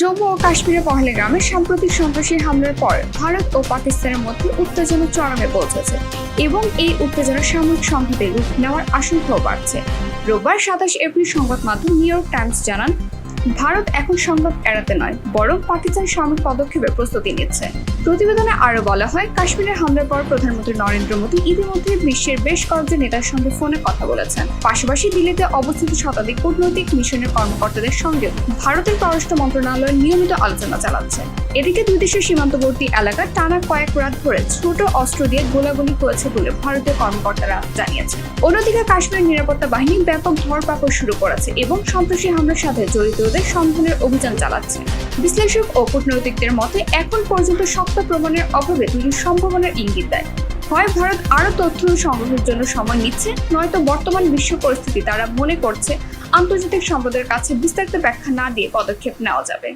জম্মু ও কাশ্মীরের পহলেগ্রামে সাম্প্রতিক সন্ত্রাসী হামলার পর ভারত ও পাকিস্তানের মধ্যে উত্তেজনা চরমে পৌঁছেছে এবং এই উত্তেজনা সাময়িক সংঘাতে রূপ নেওয়ার আশঙ্কাও বাড়ছে। রোববার সাতাশ এপ্রিল সংবাদ মাধ্যম নিউ ইয়র্ক টাইমস জানান ভারত এখন সংবাদ এড়াতে নয়, বরং পাকিস্তান সামরিক পদক্ষেপের প্রস্তুতি নিচ্ছে। প্রতিবেদনে আরও বলা হয়, কাশ্মীরের হামলার পর প্রধানমন্ত্রী নরেন্দ্র মোদী ইতিমধ্যে বিশ্বের বেশ কয়েকজন নেতার সঙ্গে ফোনে কথা বলেছেন। পাশাপাশি দিল্লিতে অবস্থিত শতাধিক কূটনৈতিক মিশনের কর্মকর্তাদের সঙ্গে ভারতের পররাষ্ট্র মন্ত্রণালয় নিয়মিত আলোচনা চালাচ্ছে। এদিকে দুই দেশের সীমান্তবর্তী এলাকা টানা কয়েক রাত ধরে ছোট অস্ত্র দিয়ে গোলাগুলি হয়েছে বলে ভারতীয় কর্মকর্তারা জানিয়েছেন। অন্যদিকে কাশ্মীর নিরাপত্তা বাহিনী ব্যাপক ধরপাকড় শুরু করেছে এবং সন্ত্রাসী হামলার সাথে জড়িতদের সন্ধানের অভিযান চালাচ্ছে। বিশ্লেষক ও কূটনৈতিকদের মতে এখন পর্যন্ত শক্ত প্রমাণের অভাবে দুটি সম্ভাবনার ইঙ্গিত দেয়। হয় ভারত আরও তথ্য সংগ্রহের জন্য সময় নিচ্ছে, নয়তো বর্তমান বিশ্ব পরিস্থিতি তারা মনে করছে আন্তর্জাতিক সম্পদের কাছে বিস্তারিত ব্যাখ্যা না দিয়ে পদক্ষেপ নেওয়া যাবে।